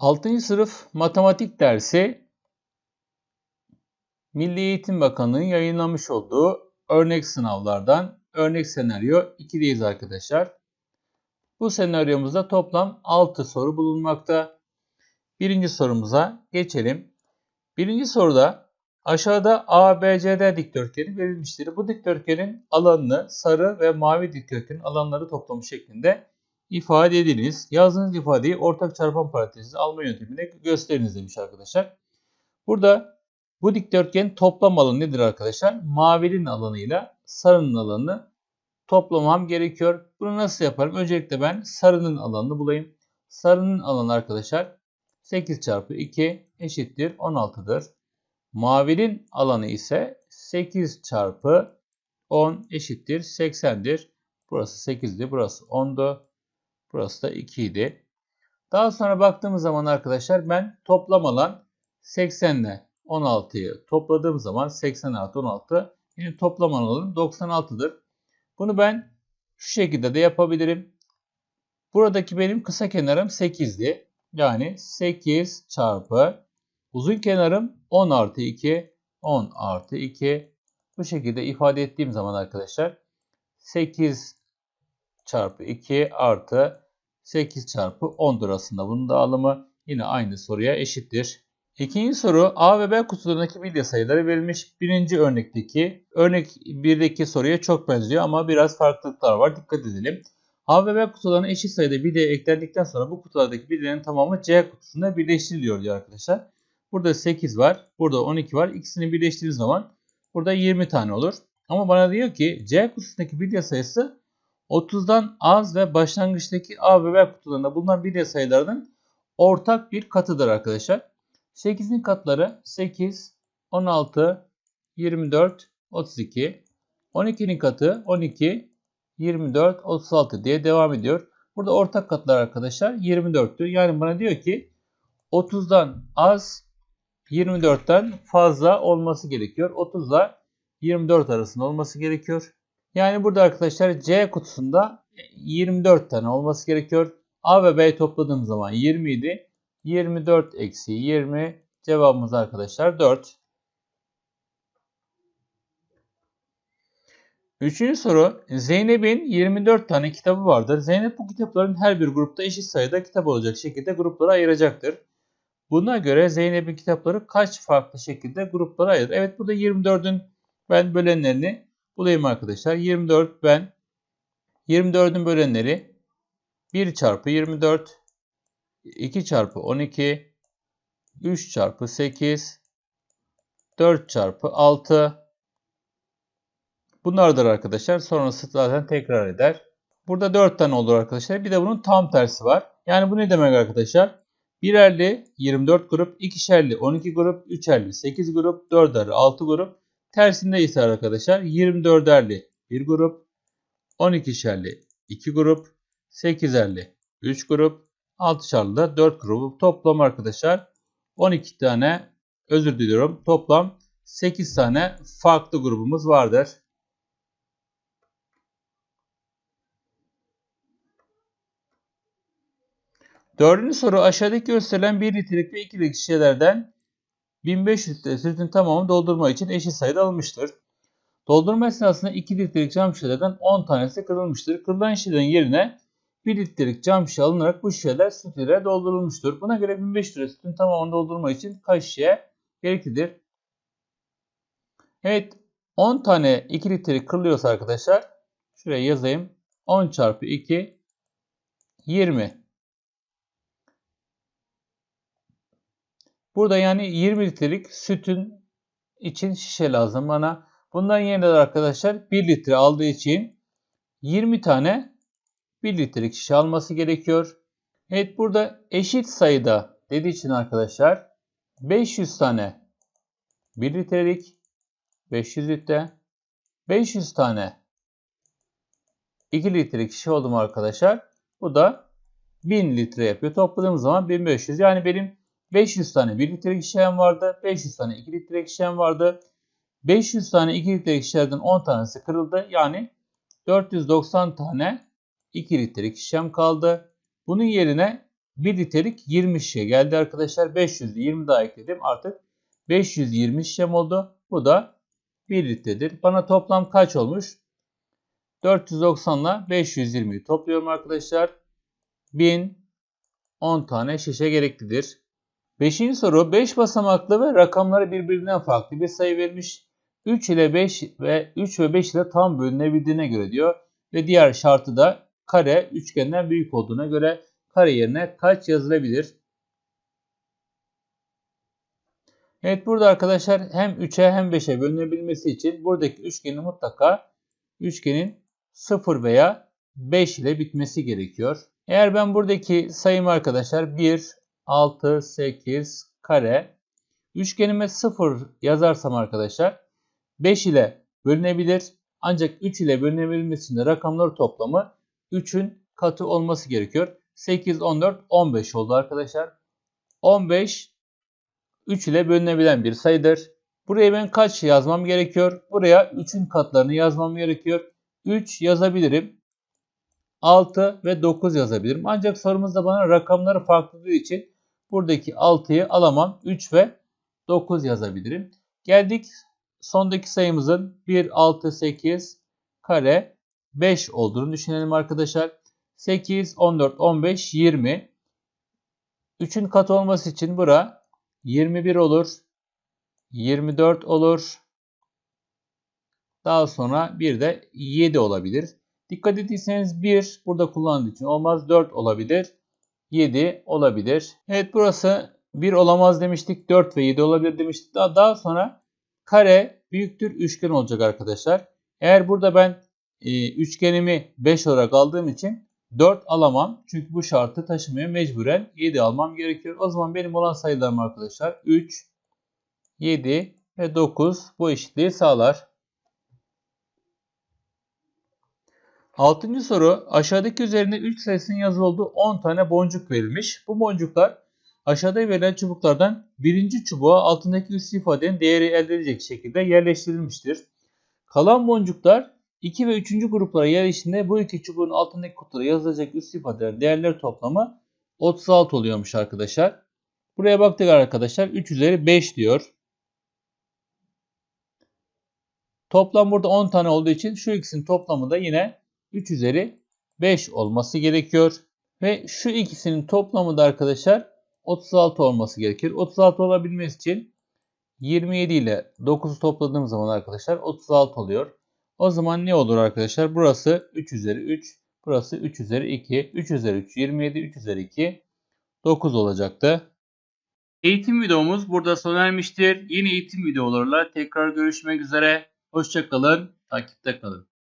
6. sınıf matematik dersi Milli Eğitim Bakanlığı'nın yayınlamış olduğu örnek sınavlardan örnek senaryo 2'deyiz arkadaşlar. Bu senaryomuzda toplam 6 soru bulunmakta. Birinci sorumuza geçelim. Birinci soruda aşağıda ABCD dikdörtgeni verilmiştir. Bu dikdörtgenin alanını sarı ve mavi dikdörtgenin alanları toplamı şeklinde ifade ediniz. Yazdığınız ifadeyi ortak çarpan parantezi alma yöntemiyle gösteriniz demiş arkadaşlar. Burada bu dikdörtgen toplam alanı nedir arkadaşlar? Mavinin alanıyla sarının alanını toplamam gerekiyor. Bunu nasıl yaparım? Öncelikle ben sarının alanını bulayım. Sarının alanı arkadaşlar 8 çarpı 2 eşittir 16'dır. Mavinin alanı ise 8 çarpı 10 eşittir 80'dir. Burası 8'di, burası 10'du. Burası da 2 idi. Daha sonra baktığımız zaman arkadaşlar ben toplam alan 80 ile 16'yı topladığım zaman 80 artı 16 yine toplam alanım 96'dır. Bunu ben şu şekilde de yapabilirim. Buradaki benim kısa kenarım 8'di. Yani 8 çarpı uzun kenarım 10 artı 2 10 artı 2 bu şekilde ifade ettiğim zaman arkadaşlar 8 çarpı 2 artı 8 çarpı 10'dur aslında. Bunun dağılımı yine aynı soruya eşittir. İkinci soru A ve B kutularındaki bilye sayıları verilmiş. Birinci örnekteki örnek 1'deki soruya çok benziyor ama biraz farklılıklar var. Dikkat edelim. A ve B kutularına eşit sayıda bilye eklendikten sonra bu kutulardaki bilyelerin tamamı C kutusunda birleştiriliyor diyor arkadaşlar. Burada 8 var. Burada 12 var. İkisini birleştirdiğiniz zaman burada 20 tane olur. Ama bana diyor ki C kutusundaki bilye sayısı 30'dan az ve başlangıçtaki A ve B kutularında bulunan bilye sayılarının ortak bir katıdır arkadaşlar. 8'in katları 8, 16, 24, 32. 12'nin katı 12, 24, 36 diye devam ediyor. Burada ortak katlar arkadaşlar 24'tür. Yani bana diyor ki 30'dan az 24'ten fazla olması gerekiyor. 30 ile 24 arasında olması gerekiyor. Yani burada arkadaşlar C kutusunda 24 tane olması gerekiyor. A ve B'yi topladığım zaman 20 idi. 24 eksi 20 cevabımız arkadaşlar 4. Üçüncü soru. Zeynep'in 24 tane kitabı vardır. Zeynep bu kitapların her bir grupta eşit sayıda kitap olacak şekilde gruplara ayıracaktır. Buna göre Zeynep'in kitapları kaç farklı şekilde gruplara ayırır? Evet burada 24'ün ben bölenlerini bulayım arkadaşlar. 24 ben 24'ün bölenleri 1 çarpı 24 2 çarpı 12 3 çarpı 8 4 çarpı 6 Bunlardır arkadaşlar. Sonrası zaten tekrar eder. Burada 4 tane olur arkadaşlar. Bir de bunun tam tersi var. Yani bu ne demek arkadaşlar? Birerli 24 grup, ikişerli 12 grup, üçerli 8 grup, dörderli 6 grup. Tersinde ise arkadaşlar 24'erli 1 grup, 12'şerli 2 grup, 8'erli 3 grup, 6'şerli da 4 grup. Toplam arkadaşlar 12 tane özür diliyorum. Toplam 8 tane farklı grubumuz vardır. Dördüncü soru aşağıdaki gösterilen 1 litrelik ve 2 litrelik şişelerden 1500 litre sütün tamamı doldurma için eşit sayıda alınmıştır. Doldurma esnasında 2 litrelik cam şişelerden 10 tanesi kırılmıştır. Kırılan şişelerin yerine 1 litrelik cam şişe alınarak bu şişeler süt ile doldurulmuştur. Buna göre 1500 litre sütün tamamını doldurma için kaç şişe gereklidir? Evet 10 tane 2 litrelik kırılıyorsa arkadaşlar şuraya yazayım. 10 çarpı 2 20 Burada yani 20 litrelik sütün için şişe lazım bana. Bundan yerine arkadaşlar 1 litre aldığı için 20 tane 1 litrelik şişe alması gerekiyor. Evet burada eşit sayıda dediği için arkadaşlar 500 tane 1 litrelik 500 litre 500 tane 2 litrelik şişe oldu arkadaşlar? Bu da 1000 litre yapıyor. Topladığımız zaman 1500. Yani benim 500 tane 1 litrelik şişem vardı. 500 tane 2 litrelik şişem vardı. 500 tane 2 litrelik şişelerden 10 tanesi kırıldı. Yani 490 tane 2 litrelik şişem kaldı. Bunun yerine 1 litrelik 20 şişe geldi arkadaşlar. 520 daha ekledim. Artık 520 şişem oldu. Bu da 1 litredir. Bana toplam kaç olmuş? 490 ile 520'yi topluyorum arkadaşlar. 1000 10 tane şişe gereklidir. Beşinci soru 5 basamaklı ve rakamları birbirinden farklı bir sayı vermiş. 3 ile 5 ve 3 ve 5 ile tam bölünebildiğine göre diyor. Ve diğer şartı da kare üçgenden büyük olduğuna göre kare yerine kaç yazılabilir? Evet burada arkadaşlar hem 3'e hem 5'e bölünebilmesi için buradaki üçgenin mutlaka üçgenin 0 veya 5 ile bitmesi gerekiyor. Eğer ben buradaki sayım arkadaşlar 1, 6, 8 kare üçgenime 0 yazarsam arkadaşlar 5 ile bölünebilir. Ancak 3 ile bölünebilmesi için de rakamları toplamı 3'ün katı olması gerekiyor. 8, 14, 15 oldu arkadaşlar. 15 3 ile bölünebilen bir sayıdır. Buraya ben kaç yazmam gerekiyor? Buraya 3'ün katlarını yazmam gerekiyor. 3 yazabilirim. 6 ve 9 yazabilirim. Ancak sorumuzda bana rakamları farklı için buradaki 6'yı alamam. 3 ve 9 yazabilirim. Geldik sondaki sayımızın 1, 6, 8 kare 5 olduğunu düşünelim arkadaşlar. 8, 14, 15, 20. 3'ün katı olması için bura 21 olur. 24 olur. Daha sonra bir de 7 olabilir. Dikkat ettiyseniz 1 burada kullanıldığı için olmaz. 4 olabilir. 7 olabilir. Evet burası 1 olamaz demiştik. 4 ve 7 olabilir demiştik. Daha, daha sonra kare büyüktür üçgen olacak arkadaşlar. Eğer burada ben e, üçgenimi 5 olarak aldığım için 4 alamam. Çünkü bu şartı taşımaya mecburen 7 almam gerekiyor. O zaman benim olan sayılarım arkadaşlar 3, 7 ve 9 bu eşitliği sağlar. Altıncı soru aşağıdaki üzerinde 3 sayısının yazılı olduğu 10 tane boncuk verilmiş. Bu boncuklar aşağıda verilen çubuklardan birinci çubuğa altındaki üst ifadenin değeri elde edecek şekilde yerleştirilmiştir. Kalan boncuklar 2 ve 3. gruplara yerleştiğinde bu iki çubuğun altındaki kutulara yazılacak üst ifadelerin değerleri toplamı 36 oluyormuş arkadaşlar. Buraya baktık arkadaşlar 3 üzeri 5 diyor. Toplam burada 10 tane olduğu için şu ikisinin toplamı da yine 3 üzeri 5 olması gerekiyor. Ve şu ikisinin toplamı da arkadaşlar 36 olması gerekir. 36 olabilmesi için 27 ile 9'u topladığım zaman arkadaşlar 36 oluyor. O zaman ne olur arkadaşlar? Burası 3 üzeri 3. Burası 3 üzeri 2. 3 üzeri 3 27. 3 üzeri 2 9 olacaktı. Eğitim videomuz burada sona ermiştir. Yeni eğitim videolarla tekrar görüşmek üzere. Hoşçakalın. Takipte kalın.